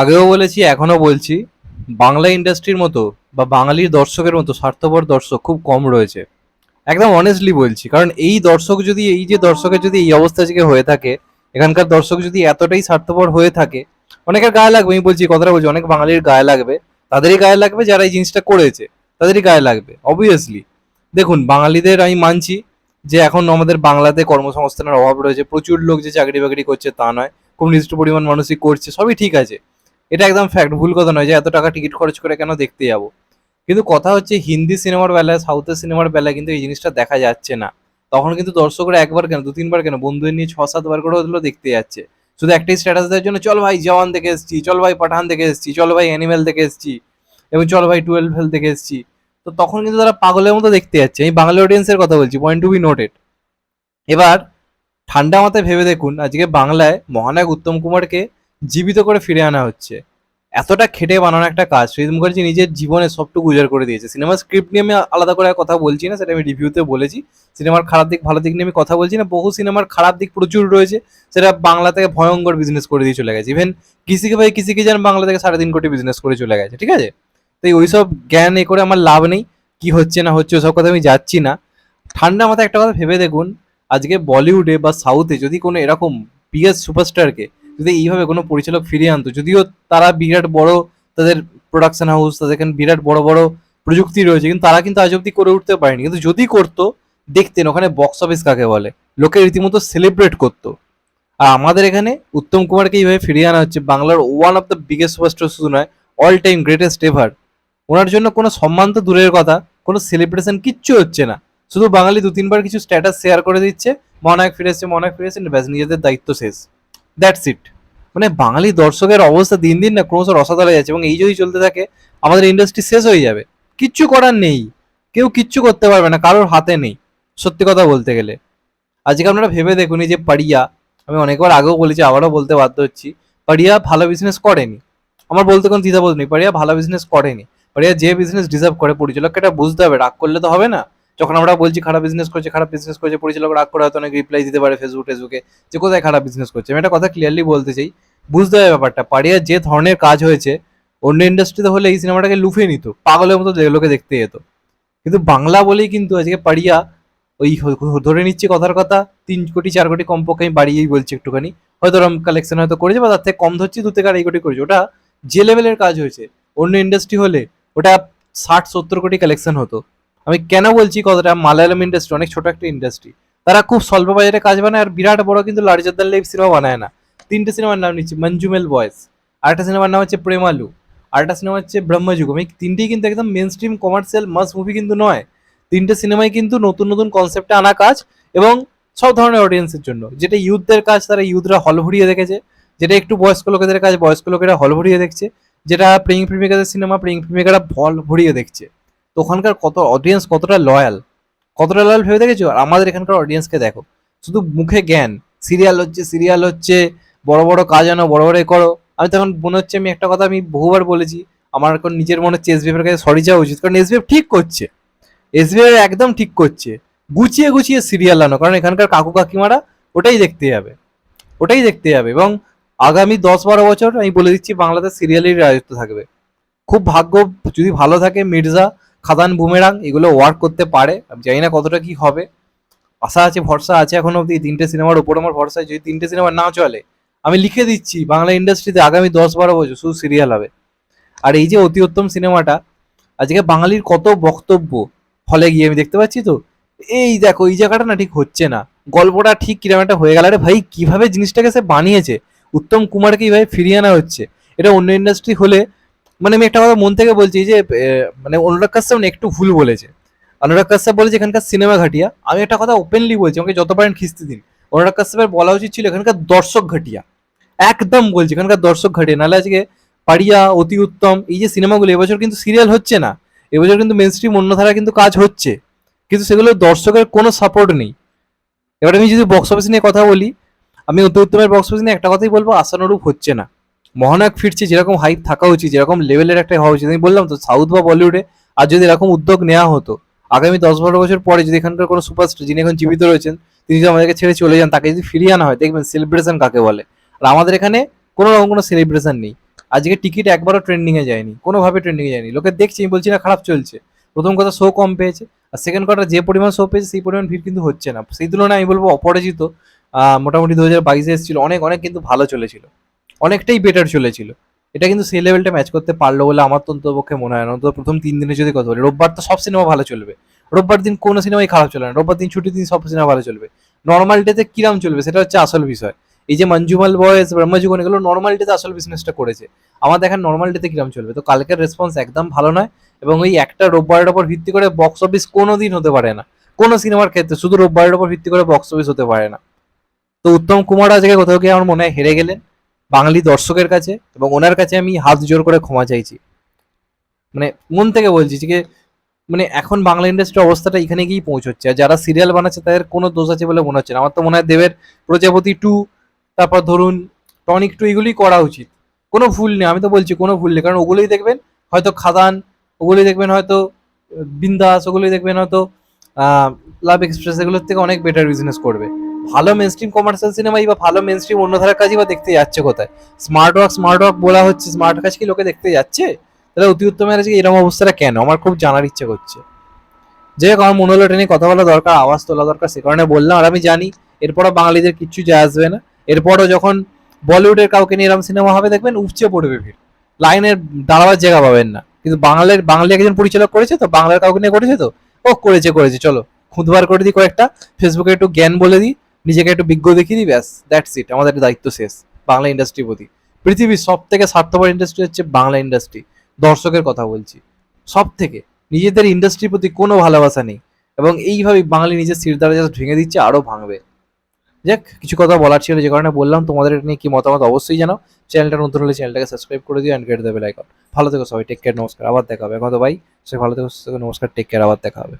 আগেও বলেছি এখনও বলছি, বাংলা ইন্ডাস্ট্রির মতো বা বাঙালির দর্শকের মতো স্বার্থপর দর্শক খুব কম রয়েছে। একদম অনেস্টলি বলছি, কারণ এই দর্শক যদি, এই যে দর্শকের যদি এই অবস্থা থেকে হয়ে থাকে, এখানকার দর্শক যদি এতটাই স্বার্থপর হয়ে থাকে, অনেকের গায়ে লাগবে, আমি বলছি কথাটা বলছি, অনেক বাঙালির গায়ে লাগবে, তাদেরই গায়ে লাগবে যারা এই জিনিসটা করেছে, তাদেরই গায়ে লাগবে অবভিয়াসলি দেখুন, বাঙালিদের আমি মানছি যে এখন আমাদের বাংলাতে কর্মসংস্থানের অভাব রয়েছে, প্রচুর লোক যে চাকরি বাকরি করছে তা নয়, খুব নির্দিষ্ট পরিমাণ মানুষই করছে, সবই ঠিক আছে। এটা একদম ফ্যাক্ট ভুল কথা নয় যে এত টাকা টিকিট খরচ করে কেন দেখতে যাব। কিন্তু কথা হচ্ছে হিন্দি সিনেমার বেলায় সাউথের সিনেমার বেলায় কিন্তু এই জিনিসটা দেখা যাচ্ছে না। তখন কিন্তু দর্শকরা একবার কেন দু তিনবার কেন, বন্ধুদের নিয়ে ছ সাতবার করে ওগুলো দেখতে যাচ্ছে। শুধু একটাই স্ট্যাটাস দেওয়ার জন্য, চল ভাই জওয়ান দেখে এসেছি, চল ভাই পাঠান দেখে এসেছি, চল ভাই অ্যানিমেল দেখে এসেছি, এবং চল ভাই টুয়েলভ ফেল দেখে এসেছি। তো তখন কিন্তু তারা পাগলের মতো দেখতে যাচ্ছে। আমি বাংলা অডিয়েন্সের কথা বলছি পয়েন্ট টু বি নোটেড এবার, ঠান্ডা মাথায় ভেবে দেখুন, আজকে বাংলায় মহানায়ক উত্তম কুমারকে জীবিত করে ফিরে আনা হচ্ছে। এতটা খেটে বানানো একটা কাজ। সুজিত মুখার্জি নিজের জীবনে সবটুকু উজাড় করে দিয়েছে। সিনেমার স্ক্রিপ্ট নিয়ে আমি আলাদা করে কথা বলছি না, সেটা আমি রিভিউতে বলেছি। সিনেমার খারাপ দিক, ভালো দিক নিয়ে আমি কথা বলছি না। বহু সিনেমার খারাপ দিক প্রচুর রয়েছে। সেটা বাংলা থেকে ভয়ঙ্কর বিজনেস করে দিয়ে চলে গেছে। ইভেন কিসিকে ভাই কিসিকে যেন বাংলা থেকে সাড়ে তিন কোটি বিজনেস করে চলে গেছে, ঠিক আছে? তাই ওইসব জ্ঞান এ করে আমার লাভ নেই। কি হচ্ছে, না হচ্ছে, ওসব কথা আমি যাচ্ছি না। ঠান্ডা মাথায় একটা কথা ভেবে দেখুন, আজকে বলিউডে বা সাউথে যদি কোনো এরকম বিগেস্ট সুপারস্টারকে যদি এইভাবে কোনো পরিচালক ফিরিয়ে আনতো, যদিও তারা বিরাট বড় তাদের প্রোডাকশন হাউস তাদের বিরাট বড় বড় প্রযুক্তি রয়েছে, কিন্তু তারা কিন্তু আজ অব্দি করে উঠতে পারেনি। কিন্তু যদি করতো, দেখতেন ওখানে বক্স অফিস কাকে বলে? লোকে রীতিমতো সেলিব্রেট করতো। আর আমাদের এখানে উত্তম কুমারকে এইভাবে ফিরিয়ে আনা হচ্ছে, বাংলার one of the biggest superstar শুধু নয় অল টাইম গ্রেটেস্ট এভার ওনার জন্য কোনো সম্মান তো দূরের কথা, কোনো সেলিব্রেশন কিচ্ছু হচ্ছে না। শুধু বাঙালি দু তিনবার কিছু স্ট্যাটাস শেয়ার করে দিচ্ছে মনায়ক ফিরে এসছে মনায়ক ফিরে এসছে, ব্যাস, নিজেদের দায়িত্ব শেষ। দ্যাটস ইট মানে বাঙালি দর্শকের অবস্থা দিন দিন না ক্রমশ রসাতলে যাচ্ছে এবং এই যদি চলতে থাকে, আমাদের ইন্ডাস্ট্রি শেষ হয়ে যাবে। কিচ্ছু করার নেই। কেউ কিচ্ছু করতে পারবে না, কারোর হাতে নেই। সত্যি কথা বলতে গেলে। আজকে আপনারা ভেবে দেখুন যে পাড়িয়া, আমি অনেকবার আগেও বলেছি, আবারও বলতে বাধ্য হচ্ছি, পাড়িয়া ভালো বিজনেস করেনি। আমার বলতে কোনো দ্বিধাবোধ নেই, পাড়িয়া ভালো বিজনেস করেনি। পাড়িয়া যে বিজনেস ডিজার্ভ করে পরিচালককে এটা বুঝতে হবে, রাগ করলে তো হবে না। যখন আমরা বলছি খারাপ বিজনেস করছে, খারাপ বিজনেস করছে, পরিচালক রাগ করে হয়তো অনেক রিপ্লাই দিতে পারে ফেসবুক টেসবুকে যে কোথায় খারাপ বিজনেস করছে। আমি একটা কথা ক্লিয়ারলি বলতে চাই, বুঝতে হবে ব্যাপারটা। পাড়িয়ার যে ধরনের কাজ হয়েছে, অন্য ইন্ডাস্ট্রিতে হলে এই সিনেমাটাকে লুফে নিত, পাগলের মতো লোকে দেখতে যেত। কিন্তু বাংলা বলেই কিন্তু আজকে পাড়িয়া ওই ধরে নিচ্ছি কথার কথা, তিন কোটি, চার কোটি কমপক্ষে আমি বাড়িয়েই বলছি একটুখানি। হয়তো ওরকম কালেকশন হয়তো করেছে বা তার থেকে কম ধরছি, দু থেকে আড়াই কোটি করেছে। ওটা যে লেভেলের কাজ হয়েছে, অন্য ইন্ডাস্ট্রি হলে ওটা ষাট, সত্তর কোটি কালেকশন হতো। আমি কেন বলছি কথাটা? মালায়ালাম ইন্ডাস্ট্রি অনেক ছোট একটা ইন্ডাস্ট্রি তারা খুব স্বল্প বাজারে কাজ বানায় আর বিরাট বড় কিন্তু লার্জার দ্যান লাইফ সিনেমা বানায় না। তিনটে সিনেমার নাম নিচ্ছি মঞ্জুমেল বয়েস আরেকটা সিনেমার নাম হচ্ছে প্রেমালু আরেকটা সিনেমা হচ্ছে ব্রহ্মযুগ আমি তিনটেই কিন্তু একদম mainstream commercial mass movie কিন্তু নয়। তিনটে সিনেমায় কিন্তু নতুন নতুন কনসেপ্টে আনা কাজ এবং সব ধরনের অডিয়েন্সের জন্য। যেটা ইউথদের কাজ, তারা ইউথরা হল ভরিয়ে দেখেছে। যেটা একটু বয়স্ক লোকেদের কাজ, বয়স্ক লোকেরা হল ভরিয়ে দেখছে। যেটা প্রেমিক প্রেমিকাদের সিনেমা প্রেমিক প্রেমিকারা হল ভরিয়ে দেখছে। তো ওখানকার কত অডিয়েন্স কতটা লয়াল কতটা লয়াল ভেবে দেখেছ? আর আমাদের এখানকার অডিয়েন্সকে দেখো। শুধু মুখে জ্ঞান। সিরিয়াল হচ্ছে সিরিয়াল হচ্ছে, বড় বড় কাজ আনো, বড় বড় করো। আমি তখন, মনে হচ্ছে আমি একটা কথা আমি বহুবার বলেছি, আমার এখন নিজের মনে হচ্ছে এসবিএফ এর কাছে সরি যাওয়া উচিত। কারণ এসবিএফ ঠিক করছে। এসবিআই একদম ঠিক করছে। গুছিয়ে গুছিয়ে সিরিয়াল আনো। কারণ এখানকার কাকু কাকিমারা ওটাই দেখতে যাবে। ওটাই দেখতে যাবে। এবং আগামী দশ বারো বছর আমি বলে দিচ্ছি, বাংলাদেশ সিরিয়ালের রাজত্ব থাকবে। খুব ভাগ্য, যদি ভালো থাকে মির্জা খাদান, বুমেরাং এগুলো ওয়ার্ক করতে পারে। আমি জানি না কতটা কি হবে। আশা আছে, ভরসা আছে এখনও অব্দি তিনটে সিনেমার উপর আমার ভরসা যদি তিনটে সিনেমা না চলে, আমি লিখে দিচ্ছি বাংলা ইন্ডাস্ট্রিতে আগামী দশ বারো বছর শুধু সিরিয়াল হবে। আর এই যে অতি উত্তম সিনেমাটা, আজকে বাঙালির কত বক্তব্য হলে গিয়ে আমি দেখতে পাচ্ছি তো? এই দেখো, এই জায়গাটা না ঠিক হচ্ছে না। গল্পটা ঠিক কীরকম একটা হয়ে গেল, আরে ভাই, কীভাবে জিনিসটাকে সে বানিয়েছে? উত্তম কুমারকে এইভাবে ফিরিয়ে আনা হচ্ছে। এটা অন্য ইন্ডাস্ট্রি হলে মানে আমি একটা কথা মন থেকে বলছি যে মানে অনুরাগ কাশ্যপ একটু ভুল বলেছে। অনুরাগ কাশ্যপ বলেছে এখানকার সিনেমা ঘাটিয়া। আমি একটা কথা ওপেনলি বলছি, আমাকে যত পারেন খিস্তি দিন। অনুরাগ কাশ্যপের বলা উচিত ছিল এখানকার দর্শক ঘাটিয়া। একদম বলছি, এখানকার দর্শক ঘাটিয়া। নাহলে আজকে পাড়িয়া, অতি উত্তম, এই যে সিনেমাগুলো এবছর কিন্তু সিরিয়াল হচ্ছে না। এবছর কিন্তু মেন স্ট্রিম অন্য ধারা কিন্তু কাজ হচ্ছে। কিন্তু সেগুলো দর্শকের কোনো সাপোর্ট নেই। এবার আমি যদি বক্স অফিস নিয়ে কথা বলি, আমি অতি উত্তমের বক্স অফিস নিয়ে একটা কথাই বলব, আশানুরূপ হচ্ছে না। মহানায়ক ফিরছে, যেরকম হাইপ থাকা উচিত, যেরকম লেভেলের একটা হওয়া উচিত। আমি বললাম তো সাউথ বা বলিউডে আর যদি এরকম উদ্যোগ নেওয়া হতো, আগামী দশ বারো বছর পরে যদি এখানকার কোনো সুপারস্টার যিনি এখন জীবিত রয়েছেন, তিনি যদি আমাদেরকে ছেড়ে চলে যান, তাকে যদি ফিরিয়ে আনা হয়, দেখবেন সেলিব্রেশন কাকে বলে। আর আমাদের এখানে কোনো রকম কোনো সেলিব্রেশন নেই। আজকে টিকিট একবারও ট্রেন্ডিং এ যায়নি, কোনোভাবে ট্রেন্ডিং এ যায়নি। লোকে দেখছি, আমি বলছি না খারাপ চলছে। প্রথম কথা শো কম পেয়েছে, আর সেকেন্ড কথা যে পরিমাণ শো পেয়েছে, সেই পরিমাণ ভিড় কিন্তু হচ্ছে না। সেই তুলনায় আমি বলব, অপরাজিত মোটামুটি দু হাজার বাইশে এসেছিল, অনেক অনেক কিন্তু ভালো চলেছিল। অনেকটাই বেটার চলেছিল। এটা কিন্তু সেই লেভেলটা ম্যাচ করতে পারল বলে আমার তো অন্ততপক্ষে মনে হয় না। অন্তত প্রথম তিন দিনে যদি কথা বলি, রোববার তো সব সিনেমা ভালো চলবে। রোববার দিন কোনো সিনেমাই খারাপ চলে না। রোববার দিন ছুটির দিন সব সিনেমা ভালো চলবে। নর্মাল ডেতে কিরাম চলবে সেটা হচ্ছে আসল বিষয়। এই যে মঞ্জুমাল বয়েস ব্রহ্মযুগন এগুলো নর্মাল ডেতে আসল বিজনেসটা করেছে। আমার দেখেন নর্মাল ডেতে কিরাম চলবে? তো কালকের রেসপন্স একদম ভালো নয় এবং ওই একটা রোববারের ওপর ভিত্তি করে বক্স অফিস কোনো দিন হতে পারে না। কোনো সিনেমার ক্ষেত্রে শুধু রোববারের ওপর ভিত্তি করে বক্স অফিস হতে পারে না। তো উত্তম কুমার আজকে কোথাও গিয়ে আমার মনে হয় হেরে গেলেন। বাঙালি দর্শকের কাছে এবং ওনার কাছে আমি হাত জোর করে ক্ষমা চাইছি। মানে মন থেকে বলছি যে মানে এখন বাংলা ইন্ডাস্ট্রির অবস্থাটা এখানে গিয়েই পৌঁছচ্ছে। আর যারা সিরিয়াল বানাচ্ছে, তাদের কোনো দোষ আছে বলে মনে হচ্ছে না। আমার তো মনে হয় দেবের প্রজাপতি টু তারপর ধরুন টনিক টু এগুলোই করা উচিত। কোনো ভুল নেই, আমি তো বলছি কোনো ভুল নেই। কারণ ওগুলোই দেখবেন, হয়তো খাদান, ওগুলোই দেখবেন হয়তো, বিন্দাস, ওগুলোই দেখবেন হয়তো লাভ এক্সপ্রেস এগুলোর থেকে অনেক বেটার বিজনেস করবে। ভালো মেন স্ট্রিম কমার্শিয়াল সিনেমাই বা ভালো মেন স্ট্রিম অন্য ধারার কাজই বা দেখতে যাচ্ছে কোথায়? স্মার্ট ওয়ার্ক স্মার্ট ওয়ার্ক বলা হচ্ছে স্মার্ট কাজ কি লোকে দেখতে যাচ্ছে? তাহলে অতি উত্তমের আজকে এরকম অবস্থাটা কেন? আমার খুব জানার ইচ্ছে করছে। যে আমার মনে হলো নিয়ে কথা বলা দরকার, আওয়াজ তোলা দরকার, সে কারণে বললাম। আর আমি জানি, এরপরও বাঙালিদের কিচ্ছু যায় আসবে না। এরপরও যখন বলিউডের কাউকে নিয়ে এরকম সিনেমা হবে, দেখবেন উপচে পড়বে ভিড়। লাইনের দাঁড়াবার জায়গা পাবেন না। কিন্তু বাংলার বাঙালি একজন পরিচালক করেছে তো, বাংলার কাউকে নিয়ে করেছে তো? ও করেছে করেছে। চলো, খুঁতবার করে দিই কয়েকটা। ফেসবুকে একটু জ্ঞান বলে দিই। নিজেকে একটু বিজ্ঞ দেখিয়ে দিই, ব্যাস দ্যাটস ইট আমাদের দায়িত্ব শেষ, বাংলা ইন্ডাস্ট্রির প্রতি। পৃথিবীর সব থেকে স্বার্থপর ইন্ডাস্ট্রি হচ্ছে বাংলা ইন্ডাস্ট্রি দর্শকের কথা বলছি। সব থেকে নিজেদের ইন্ডাস্ট্রির প্রতি কোনো ভালোবাসা নেই, এবং এইভাবে বাঙালি নিজের সির দ্বারা জাস্ট ভেঙে দিচ্ছে আরও ভাঙবে। যাক, কিছু কথা বলার ছিল, যে কারণে বললাম, তোমাদের এটা নিয়ে কি মতামত অবশ্যই জানাও। চ্যানেলটা নতুন হলে চ্যানেলটাকে সাবস্ক্রাইব করে দিও অ্যান্ড গেট দেবে লাইক ভালো থেকো সবাই টেক কেয়ার নমস্কার, আবার দেখা হবে। এখন তো ভাই সে ভালো থেকো নমস্কার টেক কেয়ার আবার দেখা হবে।